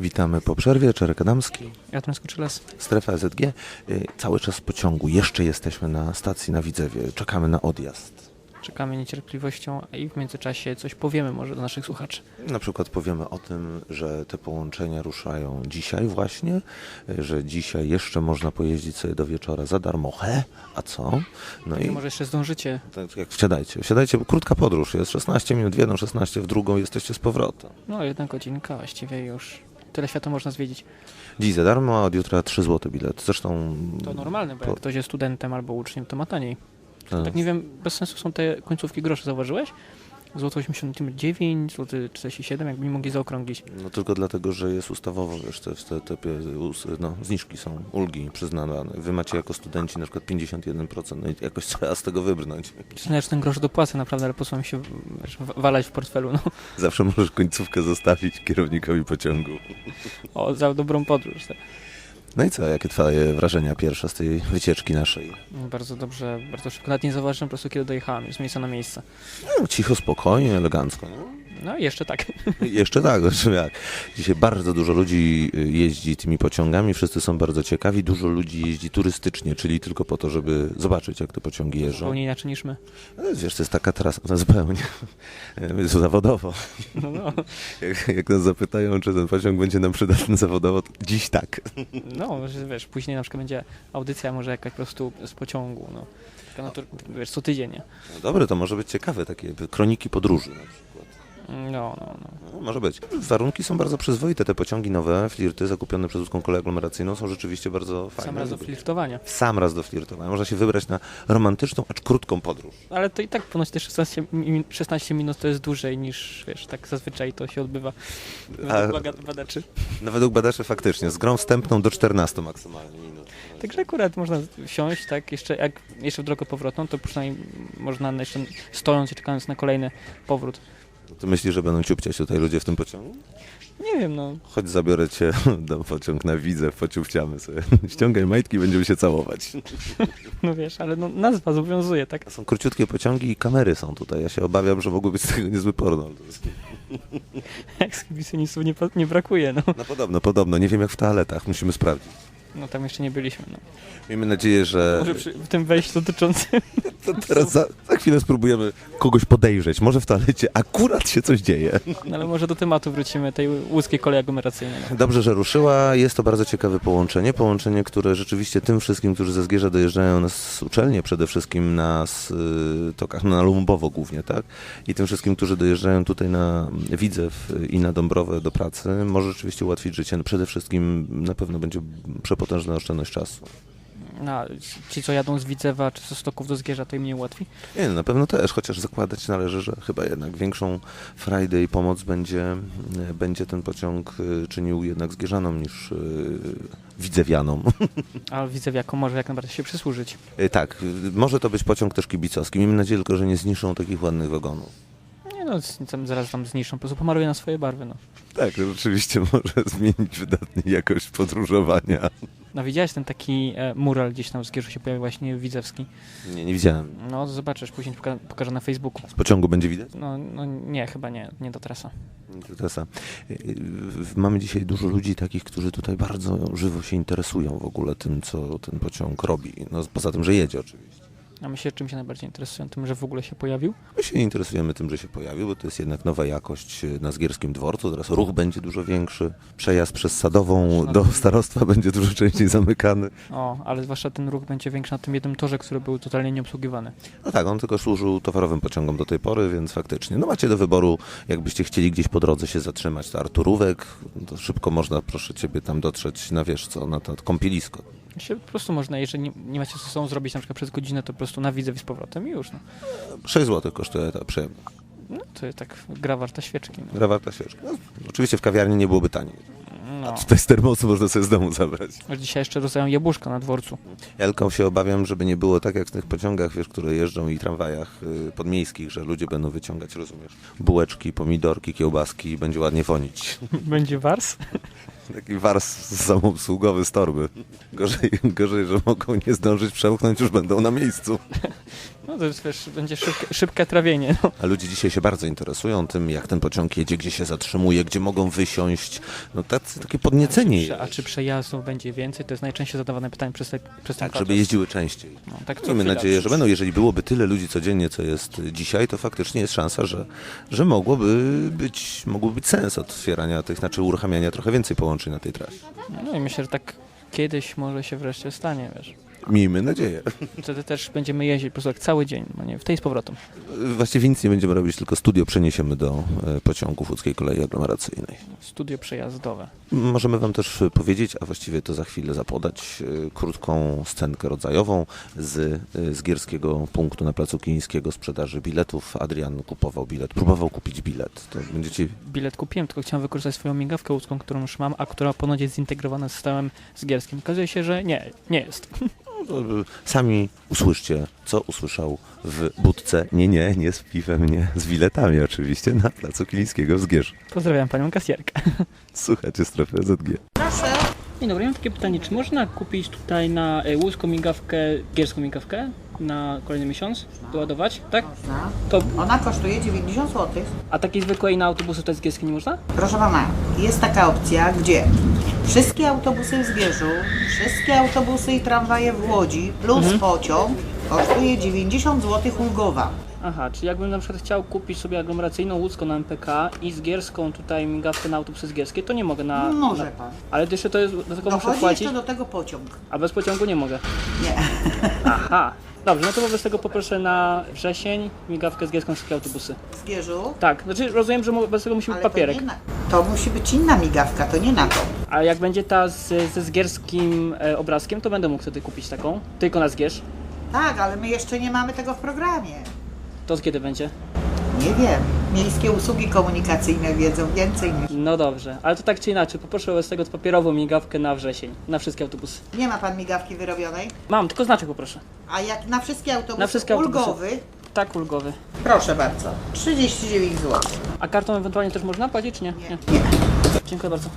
Witamy po przerwie. Czarek Adamski, Adam Skoczylas. strefa ZG. Y, Cały czas pociągu. Jeszcze jesteśmy na stacji na Widzewie. Czekamy na odjazd. Czekamy niecierpliwością i w międzyczasie coś powiemy może do naszych słuchaczy. Na przykład powiemy o tym, że te połączenia ruszają dzisiaj właśnie, y, że dzisiaj jeszcze można pojeździć sobie do wieczora za darmo. He? A co? No I i może jeszcze zdążycie. tak jak wsiadajcie. Wsiadajcie, bo krótka podróż jest. 16 minut w jedną, 16 w drugą. Jesteście z powrotem. No jedna godzinka właściwie już. Tyle świata można zwiedzić. Dziś za darmo, a od jutra 3 zł bilet. Zresztą... To normalne, bo Po- jak ktoś jest studentem albo uczniem, to ma taniej. e, Tak nie wiem, bez sensu są te końcówki groszy, zauważyłeś? Złoto 89, złoty 47, jakby mogli zaokrąglić. No tylko dlatego, że jest ustawowo, wiesz, te, te, te no, zniżki są, ulgi przyznane. Wy macie jako studenci na przykład 51%, no i jakoś trzeba z tego wybrnąć. Znaczy ten grosz dopłacę naprawdę, ale po co mi się wiesz, wa- walać w portfelu, no. Zawsze możesz końcówkę zostawić kierownikowi pociągu. O, za dobrą podróż. tak. No i co, jakie twoje wrażenia pierwsze z tej wycieczki naszej? Bardzo dobrze, bardzo szybko. Nawet nie zauważyłem po prostu, kiedy dojechałem, już z miejsca na miejsce. No, cicho, spokojnie, elegancko. No. No jeszcze tak. Jeszcze tak, zresztą jak. Dzisiaj bardzo dużo ludzi y, jeździ tymi pociągami, wszyscy są bardzo ciekawi. Dużo ludzi jeździ turystycznie, czyli tylko po to, żeby zobaczyć, jak te pociągi jeżdżą. Zupełnie inaczej niż my. Ale wiesz, to jest taka trasa, no zupełnie, zawodowo. No, no. Jak, jak nas zapytają, czy ten pociąg będzie nam przydatny zawodowo, to dziś tak. No, wiesz, później na przykład będzie audycja może jakaś po prostu z pociągu, no. Taka natur- wiesz, co tydzień, nie? No dobre, to może być ciekawe, takie kroniki podróży. No, no, no. No, może być. Warunki są bardzo przyzwoite, te pociągi nowe, flirty zakupione przez łódzką kolej aglomeracyjną są rzeczywiście bardzo fajne. Sam raz do flirtowania. Sam raz do flirtowania. Można się wybrać na romantyczną, acz krótką podróż. Ale to i tak ponoć te 16, mi- 16 minut to jest dłużej niż, wiesz, tak zazwyczaj to się odbywa. A- Według baga- badaczy. No według badaczy faktycznie, z grą wstępną do 14 maksymalnie minut. Także akurat można wsiąść, tak, jeszcze jak jeszcze w drogę powrotną, to przynajmniej można jeszcze stojąc i czekając na kolejny powrót. Ty myślisz, że będą ciupciać tutaj ludzie w tym pociągu? Nie wiem, no. Chodź zabiorę cię do pociąg na widzę, pociupciamy sobie. Ściągaj majtki, będziemy się całować. No wiesz, ale no, nazwa zobowiązuje, tak? Są króciutkie pociągi i kamery są tutaj. Ja się obawiam, że mogły być z tego niezły porno. Ekshibicjonistów nie, pa- nie brakuje, no. No podobno, podobno. Nie wiem jak w toaletach, musimy sprawdzić. No tam jeszcze nie byliśmy, no. Miejmy nadzieję, że Może przy, w tym wejściu dotyczącym to teraz za, za chwilę spróbujemy kogoś podejrzeć. Może w toalecie akurat się coś dzieje. No ale może do tematu wrócimy, tej łódzkiej kolei aglomeracyjnej. No. Dobrze, że ruszyła. Jest to bardzo ciekawe połączenie. Połączenie, które rzeczywiście tym wszystkim, którzy ze Zgierza dojeżdżają na s- uczelnie, przede wszystkim na s- y, tokach, na Lumbowo głównie, tak? I tym wszystkim, którzy dojeżdżają tutaj na Widzew i na Dąbrowę do pracy, może rzeczywiście ułatwić życie. No przede wszystkim na pewno będzie przepotężna oszczędność czasu. A ci, co jadą z Widzewa czy ze Stoków do Zgierza, to im nie ułatwi? Nie, no, na pewno też, chociaż zakładać należy, że chyba jednak większą frajdę i pomoc będzie, będzie ten pociąg y, czynił jednak Zgierzanom niż y, Widzewianom. A Widzewiakom może jak najbardziej się przysłużyć. Y, Tak, może to być pociąg też kibicowski. Miejmy nadzieję tylko, że nie zniszczą takich ładnych wagonów. Nie no, tam, zaraz tam zniszczą, po prostu pomaluję na swoje barwy, no. Tak, rzeczywiście może zmienić wydatnie jakość podróżowania. No widziałeś ten taki e, mural gdzieś tam w Zgierzu się pojawił właśnie widzewski. Nie, nie widziałem. No zobaczysz, później poka- pokażę na Facebooku. Z pociągu będzie widać? No, no nie, chyba nie, nie do trasa. To Tesa. Y, y, Mamy dzisiaj dużo ludzi takich, którzy tutaj bardzo żywo się interesują w ogóle tym, co ten pociąg robi. No, poza tym, że jedzie oczywiście. A my się czym się najbardziej interesują? Tym, że w ogóle się pojawił? My się interesujemy tym, że się pojawił, bo to jest jednak nowa jakość y, na Zgierskim Dworcu. Teraz ruch będzie dużo większy. Przejazd przez Sadową do starostwa będzie dużo częściej zamykany. O, ale zwłaszcza ten ruch będzie większy na tym jednym torze, który był totalnie nieobsługiwany. No tak, on tylko służył towarowym pociągom do tej pory, więc faktycznie. No macie do wyboru, jakbyście chcieli gdzieś po drodze się zatrzymać, to Arturówek, to szybko można, proszę ciebie, tam dotrzeć na wiesz co, na to kąpielisko. Się po prostu można, jeżeli nie, nie macie co sobą zrobić na przykład przez godzinę, to po prostu na Widzew i z powrotem i już, no. 6 zł kosztuje ta przyjemność. no to jest tak gra warta świeczki. No. Gra warta świeczka. No, oczywiście w kawiarni nie byłoby taniej. no. A tutaj z termosu można sobie z domu zabrać. Już dzisiaj jeszcze rozdają jabłuszka na dworcu. Ja tylko się obawiam, żeby nie było tak jak w tych pociągach, wiesz, które jeżdżą i tramwajach y, podmiejskich, że ludzie będą wyciągać, rozumiesz, bułeczki, pomidorki, kiełbaski i będzie ładnie wonić. Będzie wars? Taki wars samoobsługowy z torby. Gorzej, gorzej, że mogą nie zdążyć przełknąć, już będą na miejscu. No to jest, wiesz, będzie szybkie, szybkie trawienie. No. A ludzie dzisiaj się bardzo interesują tym, jak ten pociąg jedzie, gdzie się zatrzymuje, gdzie mogą wysiąść. No tacy, takie podniecenie. Prze- A czy przejazdów będzie więcej? To jest najczęściej zadawane pytanie przez, te, przez ten Tak, żeby jeździły częściej. No, tak co Miejmy nadzieję, że będą. Jeżeli byłoby tyle ludzi codziennie, co jest dzisiaj, to faktycznie jest szansa, że, że mogłoby być, mógłby być sens otwierania tych, znaczy uruchamiania trochę więcej połączeń na tej trasie. No i myślę, że tak kiedyś może się wreszcie stanie, wiesz. Miejmy nadzieję. Wtedy też będziemy jeździć po prostu jak cały dzień, no nie, w tej z powrotem. Właściwie nic nie będziemy robić, tylko studio przeniesiemy do e, pociągów łódzkiej kolei aglomeracyjnej. Studio przejazdowe. Możemy Wam też powiedzieć, a właściwie to za chwilę zapodać, e, krótką scenkę rodzajową z, e, z gierskiego punktu na Placu Kińskiego sprzedaży biletów. Adrian kupował bilet, próbował kupić bilet. To będziecie Bilet kupiłem, tylko chciałem wykorzystać swoją migawkę łódzką, którą już mam, a która ponoć jest zintegrowana z systemem zgierskim. Okazuje się, że nie, nie jest. no, e, sami usłyszcie, co usłyszał w budce. Nie, nie, nie z piwem, nie, z biletami oczywiście na Placu Kińskiego w Zgierzu. Pozdrawiam panią kasjerkę. Słuchajcie strefy ZG. Dzień dobry, mam takie pytanie, czy można kupić tutaj na y, łódzką migawkę, gierską migawkę na kolejny miesiąc, doładować, tak? Można. To, Ona kosztuje 90 zł. a takiej zwykłej na autobusy to jest nie można? Proszę pana, jest taka opcja, gdzie wszystkie autobusy w Zgierzu, wszystkie autobusy i tramwaje w Łodzi plus pociąg kosztuje 90 zł ulgowa. Aha, czyli jakbym na przykład chciał kupić sobie aglomeracyjną łódzką na MPK i z gierską tutaj migawkę na autobusy z gierskie, to nie mogę na... Może na pan. ale jeszcze to jest, do tego muszę Dochodzi płacić, jeszcze do tego pociąg. a bez pociągu nie mogę. Nie. Aha. Dobrze, no to wobec tego poproszę na wrzesień migawkę z gierską wszystkie autobusy. W Zgierzu. Tak, znaczy rozumiem, że bez tego musi być Ale papierek. To, nie na, to musi być inna migawka, to nie na to. A jak będzie ta z, ze zgierskim e, obrazkiem, to będę mógł wtedy kupić taką. Tylko na zgierz. Tak, ale my jeszcze nie mamy tego w programie. To z kiedy będzie? Nie wiem. Miejskie usługi komunikacyjne wiedzą więcej niż... No dobrze, ale to tak czy inaczej, poproszę wobec tego papierową migawkę na wrzesień, na wszystkie autobusy. Nie ma pan migawki wyrobionej? Mam, tylko znaczek poproszę. A jak na wszystkie autobusy Na wszystkie autobusy. ulgowy, Tak, ulgowy. proszę bardzo, 39 zł. A kartą ewentualnie też można płacić, czy nie? Nie. nie. Dziękuję bardzo.